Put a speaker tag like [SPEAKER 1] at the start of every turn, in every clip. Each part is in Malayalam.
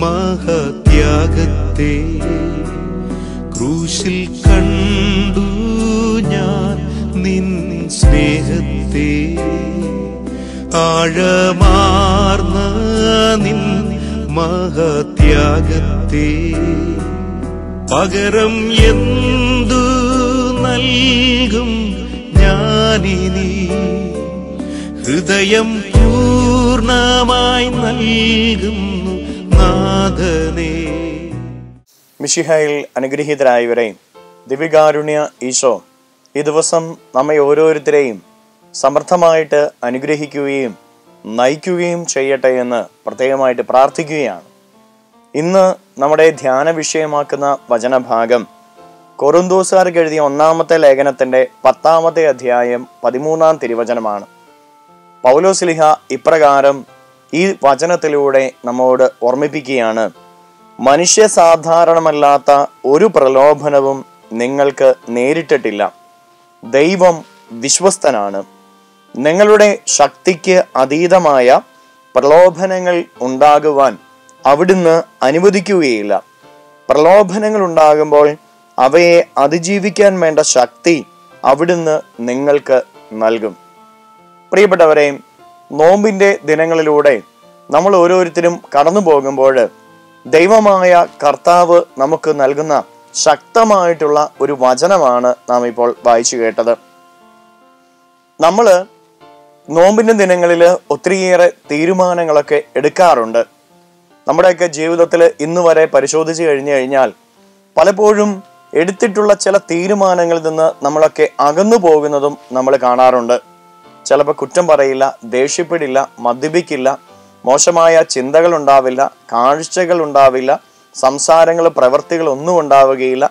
[SPEAKER 1] മഹത്യാഗത്തെ ക്രൂശിൽ കണ്ടു ഞാൻ നിൻ സ്നേഹത്തെ. ആഴമാർന്ന നിൻ മഹത്യാഗത്തെ. പകരം എന്തു നൽകും ഞാനിനി? ഹൃദയം പൂർണമായി നൽകും
[SPEAKER 2] മിഷിഹയിൽ അനുഗ്രഹീതരായവരെയും ദിവ്യകാരുണ്യ ഈശോ ഈ ദിവസം നമ്മെ ഓരോരുത്തരെയും സമർത്ഥമായിട്ട് അനുഗ്രഹിക്കുകയും നയിക്കുകയും ചെയ്യട്ടെ എന്ന് പ്രത്യേകമായിട്ട് പ്രാർത്ഥിക്കുകയാണ്. ഇന്ന് നമ്മുടെ ധ്യാന വിഷയമാക്കുന്ന വചനഭാഗം കൊറുന്തോസുകാർക്ക് എഴുതിയ ഒന്നാമത്തെ ലേഖനത്തിന്റെ പത്താമത്തെ അധ്യായം പതിമൂന്നാം തിരുവചനമാണ്. പൗലോസ്ലിഹ ഇപ്രകാരം ഈ വചനത്തിലൂടെ നമ്മോട് ഓർമ്മിപ്പിക്കുകയാണ് മനുഷ്യ സാധാരണമല്ലാത്ത ഒരു പ്രലോഭനവും നിങ്ങൾക്ക് നേരിട്ടിട്ടില്ല. ദൈവം വിശ്വസ്തനാണ്. നിങ്ങളുടെ ശക്തിക്ക് അതീതമായ പ്രലോഭനങ്ങൾ ഉണ്ടാകുവാൻ അവിടുന്ന് അനുവദിക്കുകയില്ല. പ്രലോഭനങ്ങൾ ഉണ്ടാകുമ്പോൾ അവയെ അതിജീവിക്കാൻ വേണ്ട ശക്തി അവിടുന്ന് നിങ്ങൾക്ക് നൽകും. പ്രിയപ്പെട്ടവരെ നോമ്പിന്റെ ദിനങ്ങളിലൂടെ നമ്മൾ ഓരോരുത്തരും കടന്നു പോകുമ്പോൾ ദൈവമായ കർത്താവ് നമുക്ക് നൽകുന്ന ശക്തമായിട്ടുള്ള ഒരു വചനമാണ് നാം ഇപ്പോൾ വായിച്ചു കേട്ടത്. നമ്മൾ നോമ്പിന്റെ ദിനങ്ങളിൽ ഒത്തിരിയേറെ തീരുമാനങ്ങളൊക്കെ എടുക്കാറുണ്ട്. നമ്മുടെയൊക്കെ ജീവിതത്തിൽ ഇന്ന് വരെ പരിശോധിച്ച് കഴിഞ്ഞു കഴിഞ്ഞാൽ പലപ്പോഴും എടുത്തിട്ടുള്ള ചില തീരുമാനങ്ങളിൽ നിന്ന് നമ്മളൊക്കെ അകന്നു പോകുന്നതും നമ്മൾ കാണാറുണ്ട്. ചിലപ്പോൾ കുറ്റം പറയില്ല ദേഷ്യപ്പെടില്ല മദ്യപിക്കില്ല മോശമായ ചിന്തകൾ ഉണ്ടാവില്ല കാഴ്ചകൾ ഉണ്ടാവില്ല സംസാരങ്ങൾ പ്രവൃത്തികൾ ഒന്നും ഉണ്ടാവുകയില്ല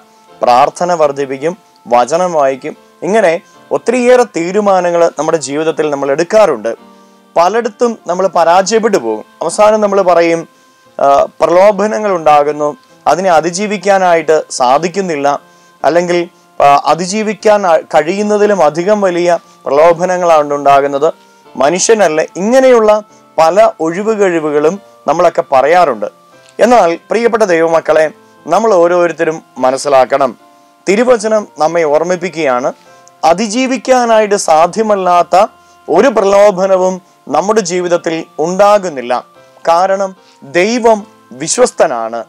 [SPEAKER 2] പ്രാർത്ഥന വർദ്ധിപ്പിക്കും വചനം വായിക്കും. ഇങ്ങനെ ഒത്തിരിയേറെ തീരുമാനങ്ങൾ നമ്മുടെ ജീവിതത്തിൽ നമ്മൾ എടുക്കാറുണ്ട്. പലയിടത്തും നമ്മൾ പരാജയപ്പെട്ടു പോകും. അവസാനം നമ്മൾ പറയും പ്രലോഭനങ്ങൾ ഉണ്ടാകുന്നു അതിനെ അതിജീവിക്കാനായിട്ട് സാധിക്കുന്നില്ല അല്ലെങ്കിൽ അതിജീവിക്കാൻ കഴിയുന്നതിലും അധികം വലിയ പ്രലോഭനങ്ങളാണ് ഉണ്ടാകുന്നത് മനുഷ്യനല്ല ഇങ്ങനെയുള്ള പല ഒഴിവുകഴിവുകളും നമ്മളൊക്കെ പറയാറുണ്ട്. എന്നാൽ പ്രിയപ്പെട്ട ദൈവമക്കളെ നമ്മൾ ഓരോരുത്തരും മനസ്സിലാക്കണം. തിരുവചനം നമ്മെ ഓർമ്മിപ്പിക്കുകയാണ് അതിജീവിക്കാനായിട്ട് സാധ്യമല്ലാത്ത ഒരു പ്രലോഭനവും നമ്മുടെ ജീവിതത്തിൽ ഉണ്ടാകുന്നില്ല. കാരണം ദൈവം വിശ്വസ്തനാണ്.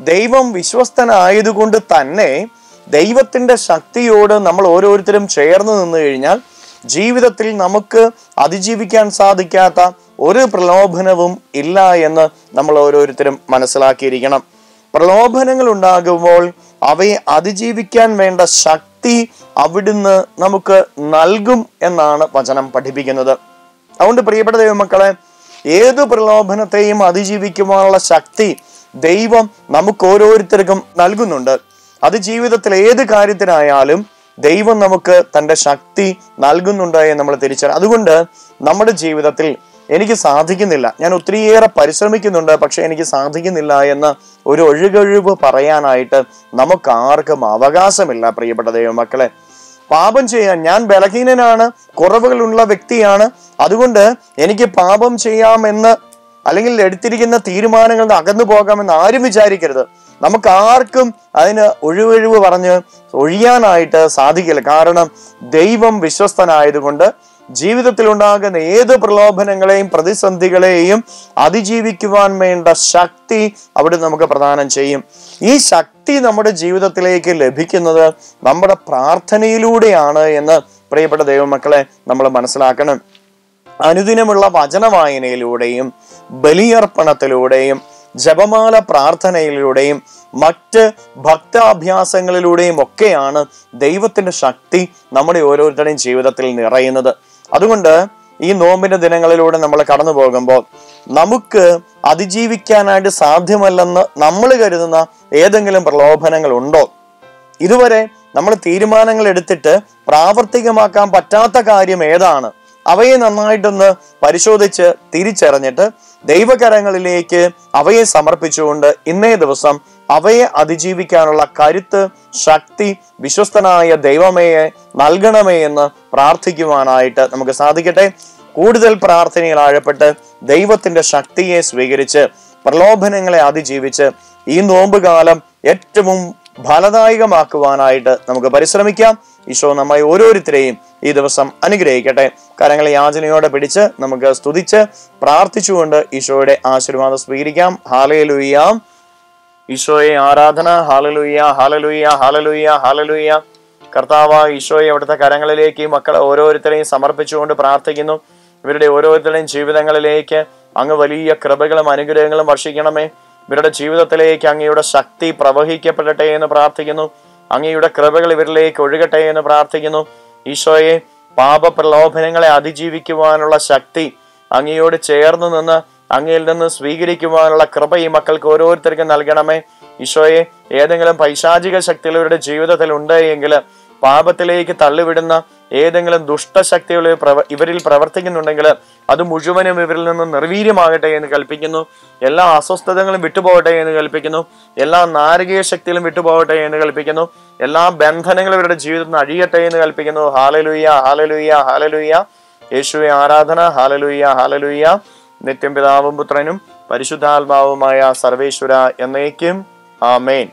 [SPEAKER 2] ദൈവം വിശ്വസ്തനായതുകൊണ്ട് തന്നെ ദൈവത്തിന്റെ ശക്തിയോട് നമ്മൾ ഓരോരുത്തരും ചേർന്ന് നിന്ന് കഴിഞ്ഞാൽ ജീവിതത്തിൽ നമുക്ക് അതിജീവിക്കാൻ സാധിക്കാത്ത ഒരു പ്രലോഭനവും ഇല്ല എന്ന് നമ്മൾ ഓരോരുത്തരും മനസ്സിലാക്കിയിരിക്കണം. പ്രലോഭനങ്ങൾ ഉണ്ടാകുമ്പോൾ അവയെ അതിജീവിക്കാൻ വേണ്ട ശക്തി അവിടുന്ന് നമുക്ക് നൽകും എന്നാണ് വചനം പഠിപ്പിക്കുന്നത്. അതുകൊണ്ട് പ്രിയപ്പെട്ട ദൈവമക്കളെ ഏത് പ്രലോഭനത്തെയും അതിജീവിക്കുവാനുള്ള ശക്തി ദൈവം നമുക്ക് ഓരോരുത്തർക്കും നൽകുന്നുണ്ട്. അത് ജീവിതത്തിൽ ഏത് കാര്യത്തിനായാലും ദൈവം നമുക്ക് തന്റെ ശക്തി നൽകുന്നുണ്ട് എന്ന് നമ്മൾ തിരിച്ചറിയാം. അതുകൊണ്ട് നമ്മുടെ ജീവിതത്തിൽ എനിക്ക് സാധിക്കുന്നില്ല. ഞാൻ ഒത്തിരിയേറെ പരിശ്രമിക്കുന്നുണ്ട് പക്ഷെ എനിക്ക് സാധിക്കുന്നില്ല എന്ന് ഒരു ഒഴുകൊഴിവ് പറയാനായിട്ട് നമുക്ക് ആർക്കും അവകാശമില്ല പ്രിയപ്പെട്ട ദൈവമക്കളെ. പാപം ചെയ്യാൻ ഞാൻ ബലഹീനനാണ് കുറവുകളുള്ള വ്യക്തിയാണ്. അതുകൊണ്ട് എനിക്ക് പാപം ചെയ്യാമെന്ന് അല്ലെങ്കിൽ എടുത്തിരിക്കുന്ന തീരുമാനങ്ങളിൽ നിന്ന് അകന്നു പോകാമെന്ന് ആരും വിചാരിക്കരുത്. നമുക്ക് ആർക്കും അതിന് ഒഴിവൊഴിവ് പറഞ്ഞ് ഒഴിയാനായിട്ട് സാധിക്കില്ല. കാരണം ദൈവം വിശ്വസ്തനായതുകൊണ്ട് ജീവിതത്തിൽ ഉണ്ടാകുന്ന ഏത് പ്രലോഭനങ്ങളെയും പ്രതിസന്ധികളെയും അതിജീവിക്കുവാൻ വേണ്ട ശക്തി അവിടെ നമുക്ക് പ്രദാനം ചെയ്യും. ഈ ശക്തി നമ്മുടെ ജീവിതത്തിലേക്ക് ലഭിക്കുന്നത് നമ്മുടെ പ്രാർത്ഥനയിലൂടെയാണ് എന്ന് പ്രിയപ്പെട്ട ദൈവമക്കളെ നമ്മൾ മനസ്സിലാക്കണം. അനുദിനമുള്ള വചന വായനയിലൂടെയും ബലിയർപ്പണത്തിലൂടെയും ജപമാല പ്രാർത്ഥനയിലൂടെയും മറ്റ് ഭക്താഭ്യാസങ്ങളിലൂടെയും ഒക്കെയാണ് ദൈവത്തിന്റെ ശക്തി നമ്മുടെ ഓരോരുത്തരുടെയും ജീവിതത്തിൽ നിറയുന്നത്. അതുകൊണ്ട് ഈ നോമ്പിന്റെ ദിനങ്ങളിലൂടെ നമ്മൾ കടന്നു പോകുമ്പോൾ നമുക്ക് അതിജീവിക്കാനായിട്ട് സാധ്യമല്ലെന്ന് നമ്മൾ കരുതുന്ന ഏതെങ്കിലും പ്രലോഭനങ്ങൾ ഉണ്ടോ? ഇതുവരെ നമ്മൾ തീരുമാനങ്ങൾ എടുത്തിട്ട് പ്രാവർത്തികമാക്കാൻ പറ്റാത്ത കാര്യം ഏതാണ്? അവയെ നന്നായിട്ടൊന്ന് പരിശോധിച്ച് തിരിച്ചറിഞ്ഞിട്ട് ദൈവകരങ്ങളിലേക്ക് അവയെ സമർപ്പിച്ചുകൊണ്ട് ഇന്നേ ദിവസം അവയെ അതിജീവിക്കാനുള്ള കരുത്ത് ശക്തി വിശ്വസ്തനായ ദൈവമേയെ നൽകണമേ എന്ന് പ്രാർത്ഥിക്കുവാനായിട്ട് നമുക്ക് സാധിക്കട്ടെ. കൂടുതൽ പ്രാർത്ഥനയിൽ ആഴപ്പെട്ട് ദൈവത്തിന്റെ ശക്തിയെ സ്വീകരിച്ച് പ്രലോഭനങ്ങളെ അതിജീവിച്ച് ഈ നോമ്പുകാലം ഏറ്റവും ഫലദായകമാക്കുവാനായിട്ട് നമുക്ക് പരിശ്രമിക്കാം. ഈശോ നമ്മെ ഓരോരുത്തരെയും ഈ ദിവസം അനുഗ്രഹിക്കട്ടെ. കരങ്ങളെ യാചനയോടെ പിടിച്ച് നമുക്ക് സ്തുതിച്ച് പ്രാർത്ഥിച്ചുകൊണ്ട് ഈശോയുടെ ആശീർവാദം സ്വീകരിക്കാം. ഹാലയിലുയ്യാം ഈശോയെ ആരാധന. ഹാലലുയ്യ ഹാലലുയ്യ ഹാലലുയ്യ ഹാലലുയ്യ കർത്താവ് ഈശോയെ അവിടുത്തെ കരങ്ങളിലേക്ക് മക്കളെ ഓരോരുത്തരെയും സമർപ്പിച്ചുകൊണ്ട് പ്രാർത്ഥിക്കുന്നു. ഇവരുടെ ഓരോരുത്തരുടെയും ജീവിതങ്ങളിലേക്ക് അങ്ങ് വലിയ കൃപകളും അനുഗ്രഹങ്ങളും വർഷിക്കണമേ. ഇവരുടെ ജീവിതത്തിലേക്ക് അങ്ങയുടെ ശക്തി പ്രവഹിക്കപ്പെടട്ടെ എന്ന് പ്രാർത്ഥിക്കുന്നു. അങ്ങയുടെ കൃപകൾ ഇവരിലേക്ക് ഒഴുകട്ടെ എന്ന് പ്രാർത്ഥിക്കുന്നു. ഈശോയെ പാപ പ്രലോഭനങ്ങളെ അതിജീവിക്കുവാനുള്ള ശക്തി അങ്ങയോട് ചേർന്ന് നിന്ന് അങ്ങയിൽ നിന്ന് സ്വീകരിക്കുവാനുള്ള കൃപ ഈ മക്കൾക്ക് ഓരോരുത്തർക്കും നൽകണമേ. ഈശോയെ ഏതെങ്കിലും പൈശാചിക ശക്തികൾ ഇവരുടെ ജീവിതത്തിൽ ഉണ്ട് എങ്കിൽ പാപത്തിലേക്ക് തള്ളിവിടുന്ന ഏതെങ്കിലും ദുഷ്ടശക്തികൾ പ്രവ ഇവരിൽ പ്രവർത്തിക്കുന്നുണ്ടെങ്കിൽ അത് മുഴുവനും ഇവരിൽ നിന്ന് നിർവീര്യമാകട്ടെ എന്ന് കൽപ്പിക്കുന്നു. എല്ലാ അസ്വസ്ഥതകളും വിട്ടുപോകട്ടെ എന്ന് കൽപ്പിക്കുന്നു. എല്ലാ നാരകീയ ശക്തികളും വിട്ടുപോകട്ടെ എന്ന് കൽപ്പിക്കുന്നു. എല്ലാ ബന്ധനങ്ങളും ഇവരുടെ ജീവിതത്തിൽ നിന്ന് അഴിയട്ടെ എന്ന് കൽപ്പിക്കുന്നു. ഹാലലുയ്യ ഹാലലുയ്യ ഹാലലുയ്യ യേശുവെ ആരാധന. ഹാലലുയ്യ ഹാലലുയ്യ നിത്യം പിതാവും പുത്രനും പരിശുദ്ധാത്മാവുമായ സർവേശ്വര എന്നേക്കും. ആമേൻ.